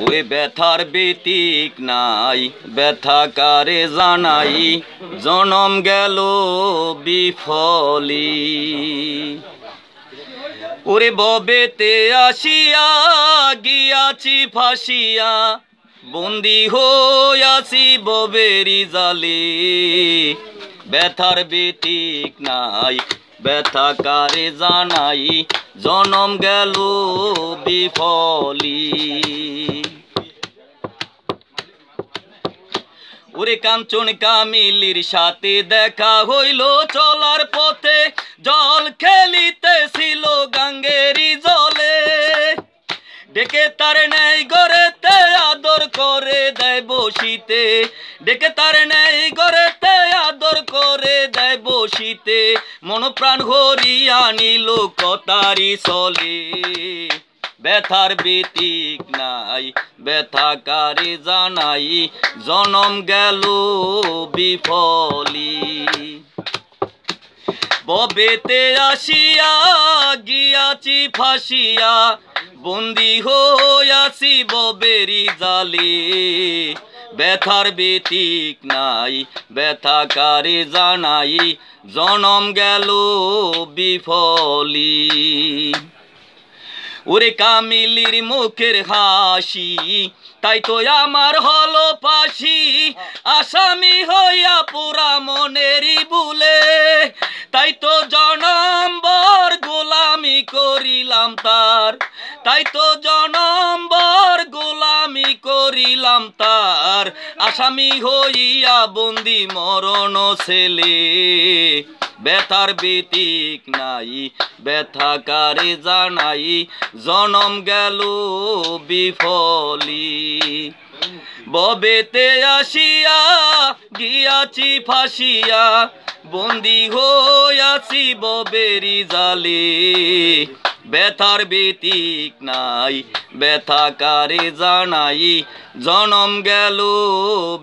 ওই ব্যথার বেতিক নাই, ব্যথা কারে জানাই? জনম গেল বিফলি। ওরে ববেতে আসিয়া গিয়াছি ফাঁসিয়া, বন্দি হইয়াছি ববেরি জালে। ব্যথার বেতিক নাই, ব্যথা কারে জানাই? জনম গেল বিফলি। ওরে কাঞ্চন কামিলির সাথে দেখা হইল চলার পথে। জল খেলিতেছিল গাঙ্গেরি জলে। ডেকে তার নেই গড়েতে আদর করে দেয় বসিতে। ডেকে তার নেই গড়েতে আদর করে দেয় বসিতে। মন প্রাণ হরিয়া নিল কতারি চলে ব্যথার বেতিক নাই ব্যথা কারে জানাই, জনম গেল বিফলি। ববেতে আসিয়া গিয়াছি ফাঁসিয়া, বন্দি হইয়াছি ববেরি জালে। ব্যথার বেতিক নাই ব্যথা কারে জানাই, জনম গেল বিফলি। ওরে কামিলির মুখের হাসি, তাই তো আমার হলো পাশি আসামি হইয়া পুরা মনেরই বুলে তাই তো জনম্বর গোলামি করিলাম তার। তাই তো জনম্বর গোলামি করিলাম তার। আসামি হইয়া বন্দি মরণ ছেলে। ব্যথার বেতিক নাই ব্যথা কারে জানাই, জনম গেল বিফলি। ববেতে আসিয়া গিয়াছি ফাঁসিয়া, বন্দি হইয়াছি ববেরি জালে। ব্যথার বেতিক নাই ব্যথা কারে জানাই, জনম গেল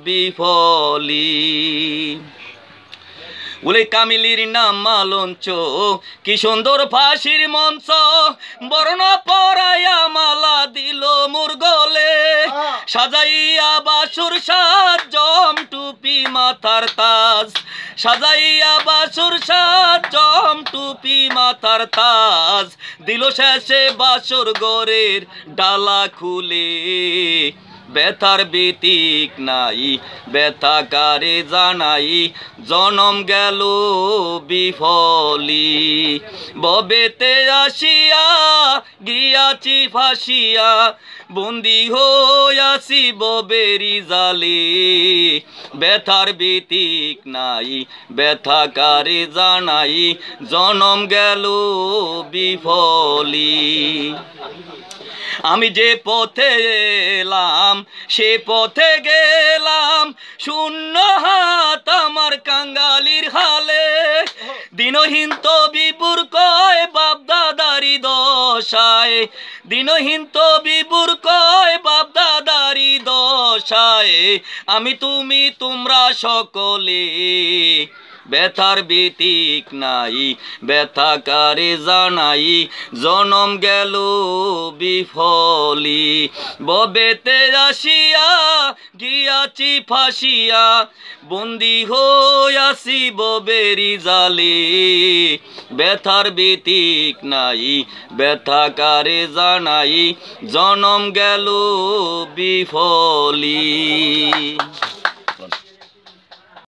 বিফলি। ওলে কামিলির নাম মালঞ্চ। কি সুন্দর ফাঁসির মঞ্চ বর্ণ পরাইয়া মালা দিল মুর গলে সাজাইয়া বাসুর সাজ জম টুপি মাথার তাজ। সাজাইয়া বাসুর সাজ জম টুপি মাথার তাজ। দিল শেষে বাসুর গরের ডালা খুলে। ব্যথার বেতিক নাই ব্যথা কারে জানাই, জনম গেল বিফলি। ববেতে আসিয়া গিয়াছি ফাঁসিয়া, বন্দি হইয়াছি ববেরি জালে। ব্যথার বেতিক নাই ব্যথা কারে জানাই, জনম গেল বিফলি। আমি যে পথে এলাম, সে পথে গেলাম, শূন্য হাত আমার কাঙ্গালির হালে। দিনহীন তো বিপুর কয় বাপ দাদারি দশায়, দিনহীন তো বিপুর কয় বাপ দাদারি দশায়, আমি তুমি, তোমরা সকলে ব্যথার বেতিক নাই ব্যথা জানাই, জনম গেল বিফলি। ববেতে আসিয়া গিয়াছি ফাঁসিয়া, বন্দি হইয়াছি ববেরি জালে। ব্যথার বেতিক নাই ব্যথা জানাই, জনম গেল বিফলি।